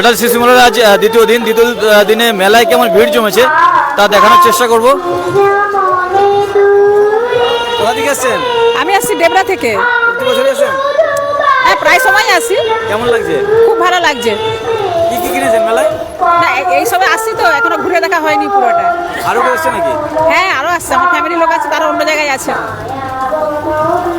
ঘাটাল শিশু মেলার আজ দ্বিতীয় দিন দ্বিতীয় দিনে মেলায় কেমন ভিড় জমেছে তা দেখানোর চেষ্টা করব। কোথা থেকে এসছেন আমি আসছি ডেবরা থেকে। বছরে হ্যাঁ প্রায় সময় আসি। কেমন লাগছে? খুব ভালো লাগছে। কিনেছেন মেলায়? না এই সময় আসছি তো এখনও ঘুরে দেখা হয়নি পুরোটা। আরও কেউ এসছে নাকি? হ্যাঁ আরও আসছে আমার ফ্যামিলির লোক আছে তারা অন্য জায়গায় আছে।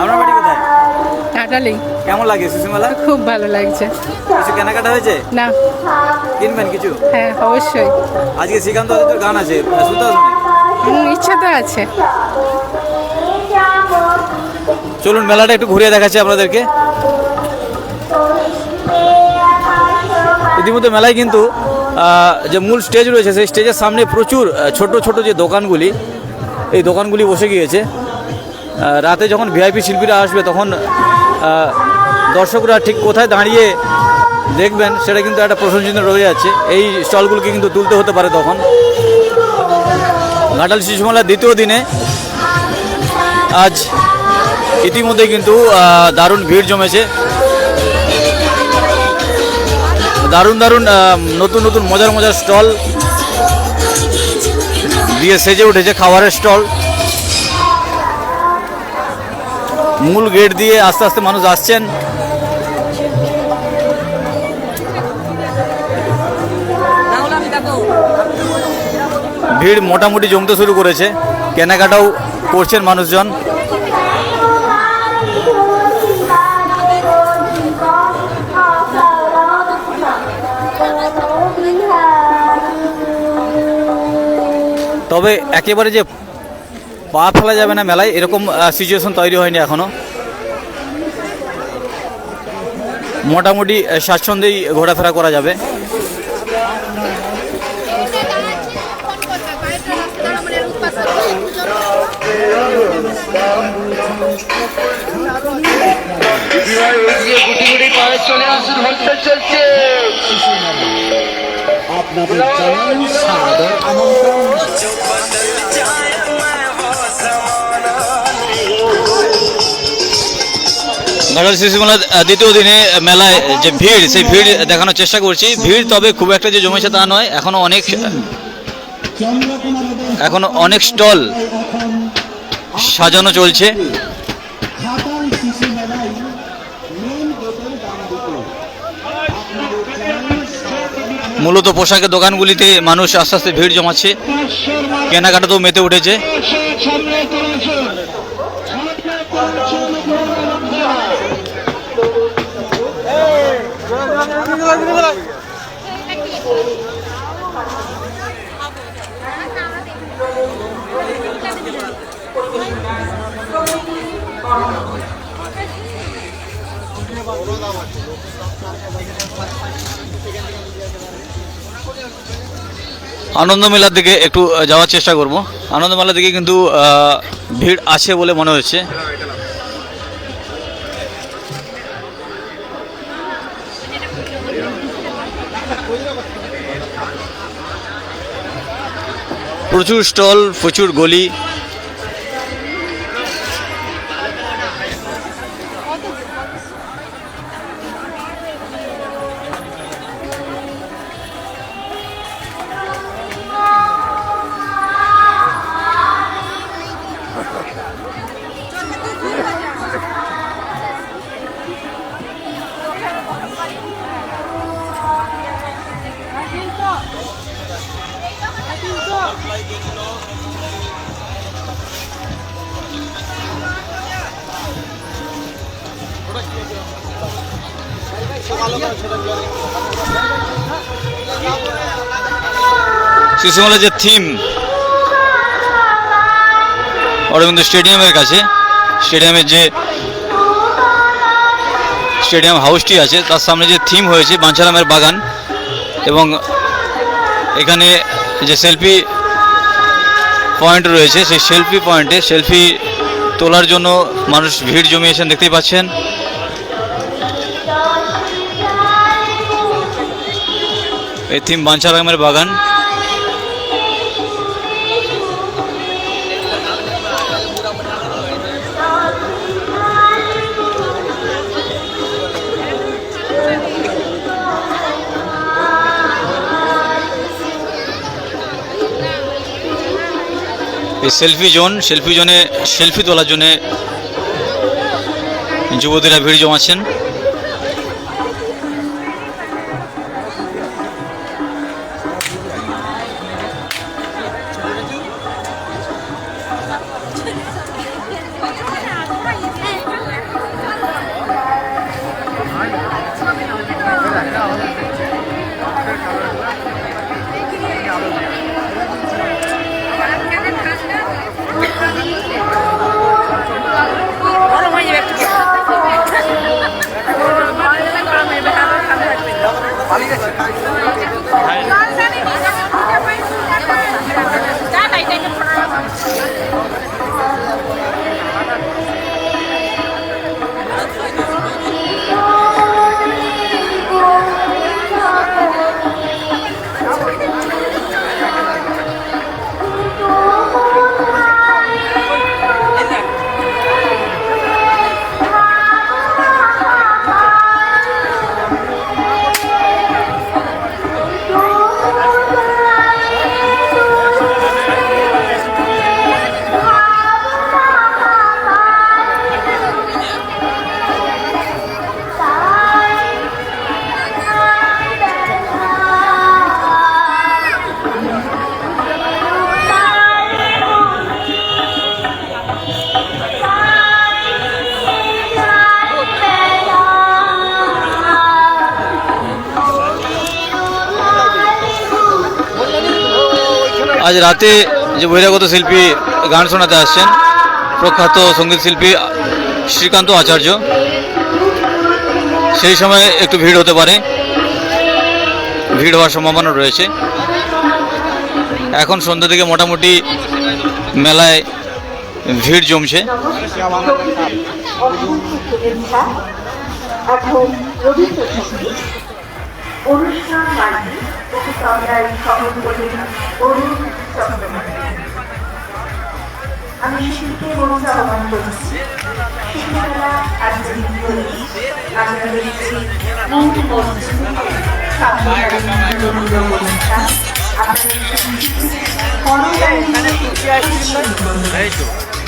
আপনার বাড়ি কোথায়? ঘাটালি কেমন লাগে শিশু মেলা? খুব ভালো লাগছে। কিছু কেনাকাটা হয়েছে? না। কিনবেন কিছু? হ্যাঁ অবশ্যই। আজকে শ্রীকান্ত আদিত্যর গান আছে শুনতে আসবেন হুম, ইচ্ছা তো আছে। চলুন মেলাটা একটু ঘুরিয়ে দেখাচ্ছি আপনাদেরকে। ইতিমধ্যে মেলায় কিন্তু যে মূল স্টেজ রয়েছে, সেই স্টেজের সামনে প্রচুর ছোট ছোট যে দোকানগুলি, এই দোকানগুলি বসে গিয়েছে। রাতে যখন ভিআইপি শিল্পীরা আসবে, তখন দর্শকরা ঠিক কোথায় দাঁড়িয়ে দেখবেন, সেটা কিন্তু একটা প্রশংসনীয় রয়ে যাচ্ছে। এই স্টলগুলোকে কিন্তু তুলতে হতে পারে তখন। ঘাটাল শিশু মেলার দ্বিতীয় দিনে, আজ ইতিমধ্যে কিন্তু দারুণ ভিড় জমেছে। দারুণ দারুণ নতুন নতুন, মজার মজার স্টল। দিয়ে সেজে উঠেছে খাবারের স্টল। মূল গেট দিয়ে আস্তে আস্তে মানুষ আসছেন। ভিড় মোটামুটি জমতে শুরু করেছে। কেনাকাটাও করছেন মানুষজন। তবে একেবারে যে পা ফেলা যাবে না মেলায়, এরকম সিচুয়েশন তৈরি হয়নি এখনও। মোটামুটি স্বাচ্ছন্দ্যেই ঘোরাফেরা করা যাবে। চলে আসুন চলছে। আপনাদের জানাই সাদর আমন্ত্রণ ঘাটাল শিশু দ্বিতীয় দিনে মেলায় যে ভিড়, সেই ভিড় দেখানোর চেষ্টা করছি। ভিড় তবে খুব একটা যে জমেছে তা নয়, এখনও অনেক এখনও অনেক স্টল সাজানো চলছে ঘাটাল শিশু মেলায় মেন গেটের ডান দিকে আপনাদের জানাই সাদর মূলত পোশাকের দোকানগুলিতে মানুষ আস্তে আস্তে ভিড় জমাচ্ছে। কেনাকাটাতেও মেতে উঠেছে। আনন্দ মেলার দিকে একটু যাওয়ার চেষ্টা করব। আনন্দ মেলার দিকে কিন্তু ভিড় আছে বলে মনে হচ্ছে। প্রচুর স্টল, প্রচুর গলি। শিশুমেলার যে থিম, অরবিন্দ স্টেডিয়ামের কাছে, স্টেডিয়ামের যে স্টেডিয়াম হাউসটি আছে, তার সামনে যে থিম হয়েছে বাঞ্ছারামের বাগান এবং এখানে যে সেলফি পয়েন্ট রয়েছে, সেই সেলফি পয়েন্টে সেলফি তোলার জন্য মানুষ ভিড় জমিয়েছেন দেখতেই পাচ্ছেন। এই থিম বাঞ্ছারামের বাগান। এই সেলফি জোন সেলফি জোনে সেলফি তোলার জন্যে যুবতীরা ভিড় জমাচ্ছেন। আজ রাতে যে বহিরাগত শিল্পী গান শোনাতে আসছেন, প্রখ্যাত সংগীত শিল্পী শ্রীকান্ত আচার্য, সেই সময় একটু ভিড় হতে পারে। ভিড় হওয়ার সম্ভাবনা রয়েছে। এখন সন্ধ্যা থেকে মোটামুটি মেলায় ভিড় জমছে। এখন অনুষ্ঠান মাঝে উপসংহার সভাপতি অরুণ আমি শিল্পে মঞ্চ করছি শিল্পীরা করি আমরা রয়েছি মূল মঞ্চ অনুষ্ঠান আপনাদের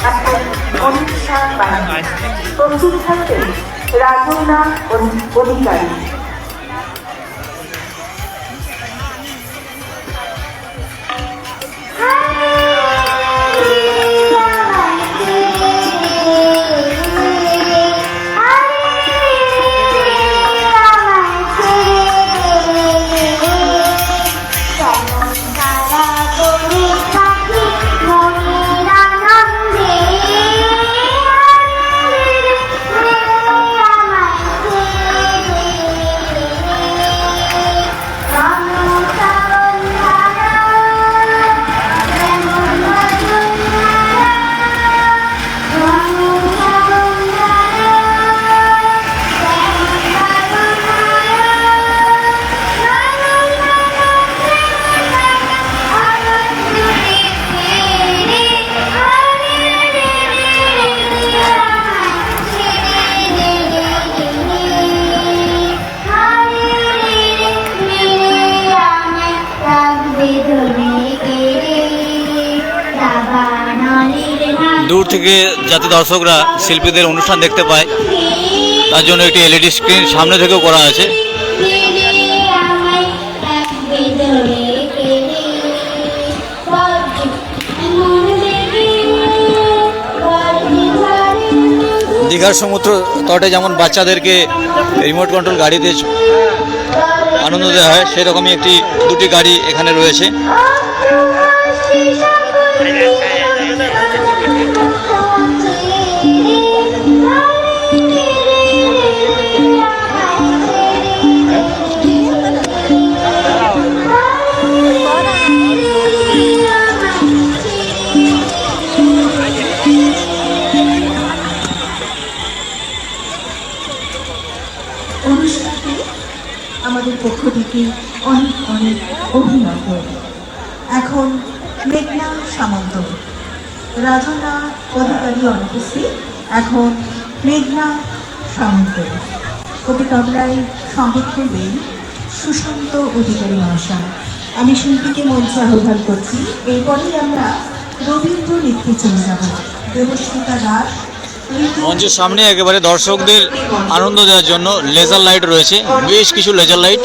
এখন অনুষ্ঠান বাহিনী প্রস্তুত থাকবেন রাজনা অধিকারী থেকে যাতে দর্শকরা শিল্পীদের অনুষ্ঠান দেখতে পায়। তার জন্য একটি এলইডি স্ক্রিন সামনে থেকেও করা আছে। দীঘার সমুদ্র তটে যেমন বাচ্চাদেরকে রিমোট কন্ট্রোল গাড়িতে আনন্দ দেওয়া হয় সেরকমই একটি দুটি গাড়ি এখানে রয়েছে। অভিনন্দন এখন মেঘনা সামন্ত। রাজনা অধিকারী অনুপস্থিত এখন মেঘনা সামন্ত। কবি তবলায় সংগীত করবেন সুশান্ত অধিকারী মহাশয়। আমি শিল্পীকে মঞ্চে আহ্বান করছি। এরপরেই আমরা রবীন্দ্র নৃত্যে চলে যাব। দেবস্মিতা দাস মঞ্চের সামনে একেবারে দর্শকদের আনন্দ দেওয়ার জন্য লেজার লাইট রয়েছে। বেশ কিছু লেজার লাইট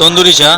তন্দুরি চা।